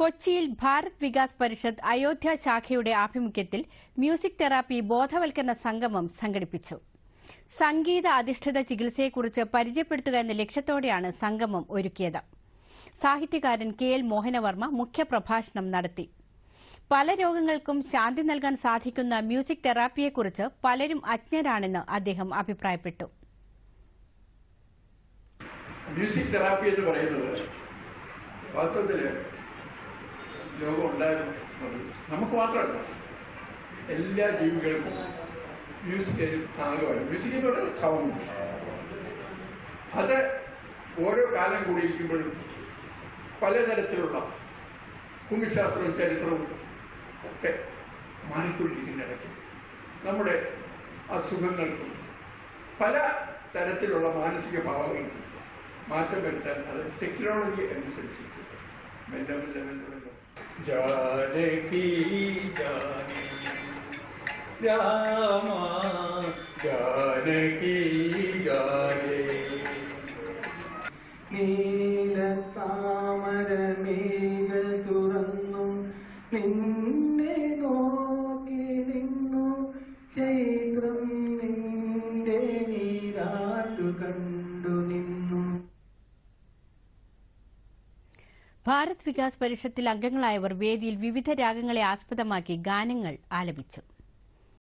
കൊച്ചിയിൽ ഭാരത് വികാസ് പരിഷത്ത് അയോധ്യ ശാഖയുടെ ആഭിമുഖ്യത്തിൽ മ്യൂസിക് തെറാപ്പി ബോധവൽക്കരണ സംഗമം സംഘടിപ്പിച്ചു. സംഗീത അധിഷ്ഠിത ചികിത്സയെക്കുറിച്ച് പരിചയപ്പെടുത്തുക എന്ന ലക്ഷ്യത്തോടെയാണ് സംഗമം ഒരുക്കിയത്. സാഹിത്യകാരൻ കെ എൽ മോഹനവർമ്മ മുഖ്യപ്രഭാഷണം നടത്തി. പല രോഗങ്ങൾക്കും ശാന്തി നൽകാൻ സാധിക്കുന്ന മ്യൂസിക് തെറാപ്പിയെക്കുറിച്ച് പലരും അജ്ഞരാണെന്ന് അദ്ദേഹം അഭിപ്രായപ്പെട്ടു. മ്യൂസിക് തെറാപ്പി എന്ന് പറയുന്നത് വാസ്തവത്തിൽ ലോകം ഉണ്ടായിരുന്നു നമുക്ക് മാത്രമല്ല എല്ലാ ജീവികൾക്കും മ്യൂസിക് ഒരു മ്യൂസിക് എന്ന് പറയുന്നത് സൗണ്ട് അത് ഓരോ കാലം കൂടിയിരിക്കുമ്പോഴും പലതരത്തിലുള്ള ഭൂമിശാസ്ത്രവും ചരിത്രവും ഒക്കെ മാറിക്കൊണ്ടിരിക്കുന്ന ഇടയ്ക്ക് നമ്മുടെ അസുഖങ്ങൾക്കും പല തരത്തിലുള്ള മാനസിക ഭാവങ്ങൾക്കും മാറ്റം വരുത്താൻ അത് ടെക്നോളജി അനുസരിച്ച് മെല്ലെ മെല്ലെ മെല്ലെ മെല്ലെ ജാനകി ജാനകി രാമ ജാനകി ജാനകി നീലത്താമരമേകൾ തുറന്നു നിന്നെ നോക്കി നിന്നു ചൈത്രം നിന്റെ നീരാട്ടു കണ്ടു ഭാരത് വികാസ് പരിഷത്തിൽ അംഗങ്ങളായവർ വേദിയിൽ വിവിധ രാഗങ്ങളെ ആസ്പദമാക്കി ഗാനങ്ങൾ ആലപിച്ചു